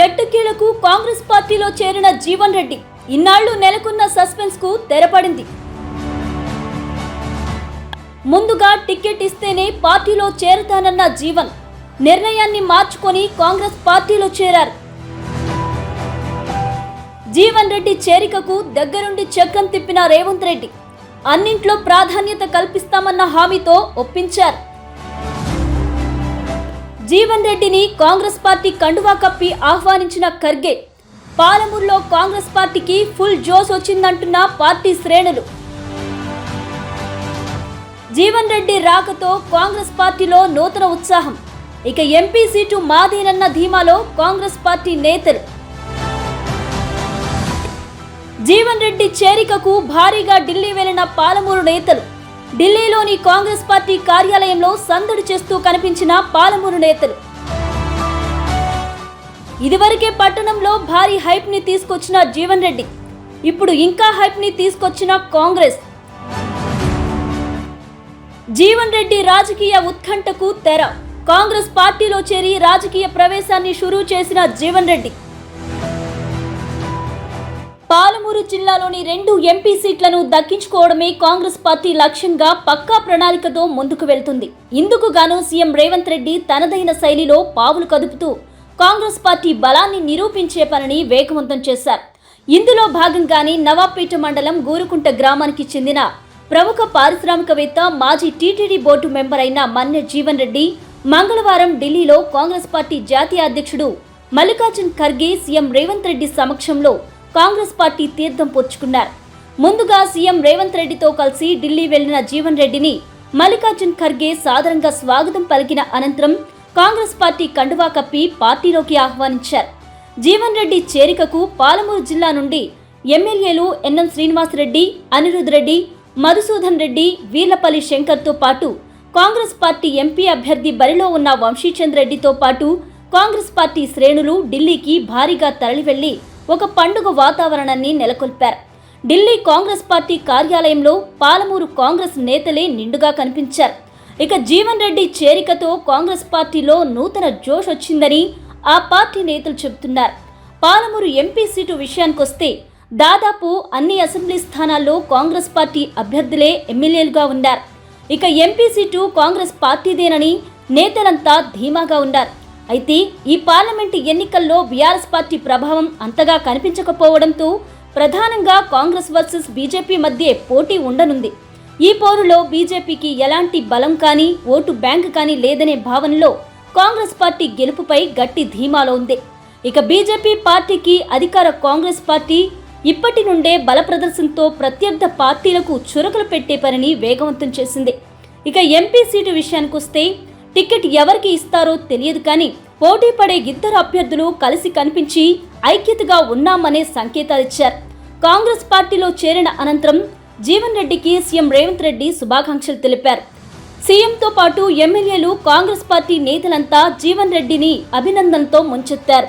ఎట్టకేలకు కాంగ్రెస్ పార్టీలో చేరిన జీవన్ రెడ్డి ఇన్నాళ్ళు నెలకొన్న సస్పెన్స్కు తెరపడింది. ముందుగా టికెట్ ఇస్తేనే పార్టీలో చేరతానన్న జీవన్ నిర్ణయాన్ని మార్చుకొని కాంగ్రెస్ పార్టీలో చేరారు. జీవన్ రెడ్డి చేరికకు దగ్గరుండి చక్రం తిప్పిన రేవంత్ రెడ్డి అన్నింట్లో ప్రాధాన్యత కల్పిస్తామన్న హామీతో ఒప్పించారు. జీవన్ రెడ్డిని కాంగ్రెస్ పార్టీ కండువా కప్పి ఆహ్వానించిన ఖర్గే పాలమూరులో కాంగ్రెస్ పార్టీకి ఫుల్ జోస్ వచ్చిందంటున్న పార్టీ శ్రేణులు. జీవన్ రెడ్డి రాకతో కాంగ్రెస్ పార్టీలో నూతన ఉత్సాహం. ఇక ఎంపీ సీటు మాదేనన్న ధీమాలో కాంగ్రెస్ పార్టీ నేతలు. జీవన్ రెడ్డి చేరికకు భారీగా ఢిల్లీ వెళ్ళిన పాలమూరు నేతలు. ఢిల్లీలోని కాంగ్రెస్ పార్టీ కార్యాలయంలో సందడి చేస్తూ కనిపించిన పాలమూరు నేతలు. ఇదివరకే పట్టణంలో భారీ హైప్ని తీసుకొచ్చిన జీవన్ రెడ్డి ఇప్పుడు ఇంకా హైప్ని తీసుకొచ్చిన కాంగ్రెస్. జీవన్ రెడ్డి రాజకీయ ఉత్కంఠకు తెర. కాంగ్రెస్ పార్టీలో చేరి రాజకీయ ప్రవేశాన్ని షురూ చేసిన జీవన్ రెడ్డి పాలమూరు జిల్లాలోని రెండు ఎంపీ సీట్లను దక్కించుకోవడమే కాంగ్రెస్ పార్టీ లక్ష్యంగా పక్కా ప్రణాళికతో ముందుకు వెళ్తుంది. ఇందుకు గాను సీఎం రేవంత్ రెడ్డి తనదైన శైలిలో పావులు కదుపుతూ కాంగ్రెస్ పార్టీ బలాన్ని నిరూపించే పనిని వేగవంతం చేశారు. ఇందులో భాగంగానే నవాబ్పేట మండలం గూరుకుంట గ్రామానికి చెందిన ప్రముఖ పారిశ్రామికవేత్త మాజీ టీటీడీ బోర్డు మెంబర్ అయిన మన్నె జీవన్ రెడ్డి మంగళవారం ఢిల్లీలో కాంగ్రెస్ పార్టీ జాతీయ అధ్యక్షుడు మల్లికార్జున్ ఖర్గే సీఎం రేవంత్ రెడ్డి సమక్షంలో కాంగ్రెస్ పార్టీ తీర్థం పుచ్చుకున్నారు. ముందుగా సీఎం రేవంత్ రెడ్డితో కలిసి ఢిల్లీ వెళ్ళిన జీవన్ రెడ్డిని మల్లికార్జున్ ఖర్గే సాదరంగా స్వాగతం పలికిన అనంతరం కాంగ్రెస్ పార్టీ కండువా కప్పి పార్టీలోకి ఆహ్వానించారు. జీవన్ రెడ్డి చేరికకు పాలమూరు జిల్లా నుండి ఎమ్మెల్యేలు ఎన్ఎం శ్రీనివాసరెడ్డి అనిరుద్ రెడ్డి మధుసూదన్ రెడ్డి వీర్లపల్లి శంకర్తో పాటు కాంగ్రెస్ పార్టీ ఎంపీ అభ్యర్థి బరిలో ఉన్న వంశీచంద్ రెడ్డితో పాటు కాంగ్రెస్ పార్టీ శ్రేణులు ఢిల్లీకి భారీగా తరలివెళ్ళి ఒక పండుగ వాతావరణాన్ని నెలకొల్పారు. ఢిల్లీ కాంగ్రెస్ పార్టీ కార్యాలయంలో పాలమూరు కాంగ్రెస్ నేతలే నిండుగా కనిపించారు. ఇక జీవన్ రెడ్డి చేరికతో కాంగ్రెస్ పార్టీలో నూతన జోష్ వచ్చిందని ఆ పార్టీ నేతలు చెబుతున్నారు. పాలమూరు ఎంపీ సీటు విషయానికొస్తే దాదాపు అన్ని అసెంబ్లీ స్థానాల్లో కాంగ్రెస్ పార్టీ అభ్యర్థులే ఎమ్మెల్యేలుగా ఉన్నారు. ఇక ఎంపీ సీటు కాంగ్రెస్ పార్టీదేనని నేతలంతా ధీమాగా ఉన్నారు. అయితే ఈ పార్లమెంటు ఎన్నికల్లో బీఆర్ఎస్ పార్టీ ప్రభావం అంతగా కనిపించకపోవడంతో ప్రధానంగా కాంగ్రెస్ వర్సెస్ బీజేపీ మధ్య పోటీ ఉండనుంది. ఈ పోరులో బీజేపీకి ఎలాంటి బలం కానీ ఓటు బ్యాంక్ కానీ లేదనే భావనలో కాంగ్రెస్ పార్టీ గెలుపుపై గట్టి ధీమాలో ఉంది. ఇక బీజేపీ పార్టీకి అధికార కాంగ్రెస్ పార్టీ ఇప్పటి నుండే బల ప్రదర్శనతో ప్రత్యర్థ పార్టీలకు చురకలు పెట్టే పనిని వేగవంతం చేసింది. ఇక ఎంపీ సీటు విషయానికొస్తే టికెట్ ఎవరికి ఇస్తారో తెలియదు కానీ పోటీ పడే ఇద్దరు అభ్యర్థులు కలిసి కనిపించి ఐక్యతగా ఉన్నామనే సంకేతాలిచ్చారు కాంగ్రెస్ పార్టీలో చేరిన అనంతరం జీవన్ రెడ్డికి సీఎం రేవంత్ రెడ్డి శుభాకాంక్షలు తెలిపారు. సీఎంతో పాటు ఎమ్మెల్యేలు కాంగ్రెస్ పార్టీ నేతలంతా జీవన్ రెడ్డిని అభినందనతో ముంచెత్తారు.